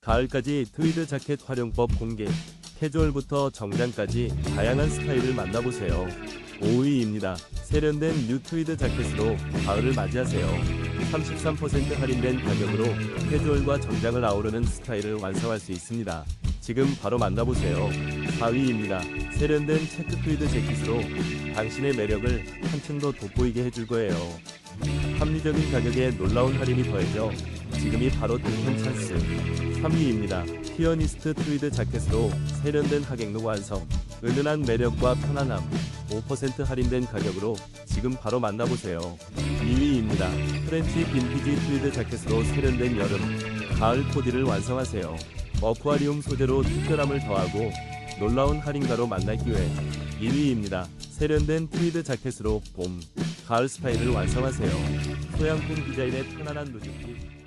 가을까지 트위드 자켓 활용법 공개. 캐주얼부터 정장까지 다양한 스타일을 만나보세요. 5위입니다. 세련된 뉴 트위드 자켓으로 가을을 맞이하세요. 33% 할인된 가격으로 캐주얼과 정장을 아우르는 스타일을 완성할 수 있습니다. 지금 바로 만나보세요. 4위입니다. 세련된 체크 트위드 재킷으로 당신의 매력을 한층 더 돋보이게 해줄 거예요. 합리적인 가격에 놀라운 할인이 더해져 지금이 바로 득템 찬스. 3위입니다. 피어니스트 트위드 자켓으로 세련된 하객룩 완성. 은은한 매력과 편안함. 5% 할인된 가격으로 지금 바로 만나보세요. 2위입니다. 프렌치 빈티지 트위드 자켓으로 세련된 여름, 가을 코디를 완성하세요. 어쿠아리움 소재로 특별함을 더하고 놀라운 할인가로 만날 기회. 1위입니다. 세련된 트위드 자켓으로 봄, 가을 스타일을 완성하세요. 소양품 디자인의 편안한 루즈핏.